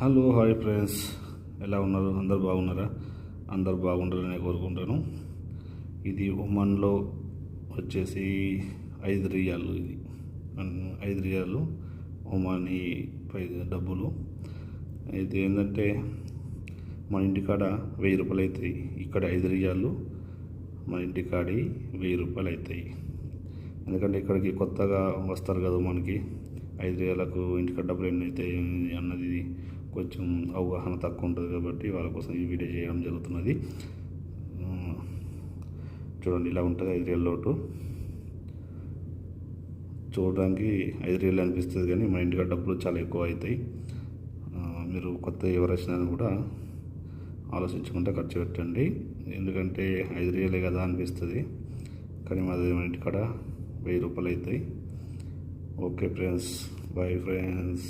Hello hi friends. ఎలా ఉన్నారు? అందరు బాగున్నారా? అందరు బాగుండాలని కోరుకుంటాను. ఇది ఉమన్లో వచ్చేసి ఐదు రియాలు ఇది. ఐదు రియాలు. ఉమాని పై డబ్బులు. ఇది ఏంటంటే మన ఇంటికాడ వెయ్యి రూపాయలు అవుతాయి. ఇక్కడ ఐదు రియాలు. మన ఇంటికాడి వెయ్యి రూపాయలు అవుతాయి. ఎందుకంటే ఇక్కడికి కొత్తగా వస్తారు కదా మనకి ఐదు వేలకు ఇంటికి డబ్బులు ఎన్ని అవుతాయి అన్నది కొంచెం అవగాహన తక్కువ ఉంటుంది కాబట్టి వాళ్ళ కోసం ఈ వీడియో చేయడం జరుగుతున్నది. చూడండి ఇలా ఉంటుంది ఐదు వేల లోటు. చూడడానికి ఐదు వేలు అనిపిస్తుంది కానీ మన ఇంటికి డబ్బులు చాలా ఎక్కువ అవుతాయి. మీరు కొత్త ఎవరైనా కూడా ఆలోచించుకుంటే ఖర్చు పెట్టండి. ఎందుకంటే ఐదు వేలే కదా అనిపిస్తుంది. కానీ మాది మన ఇంటికాడ వెయ్యి రూపాయలు అవుతాయి. Okay friends bye friends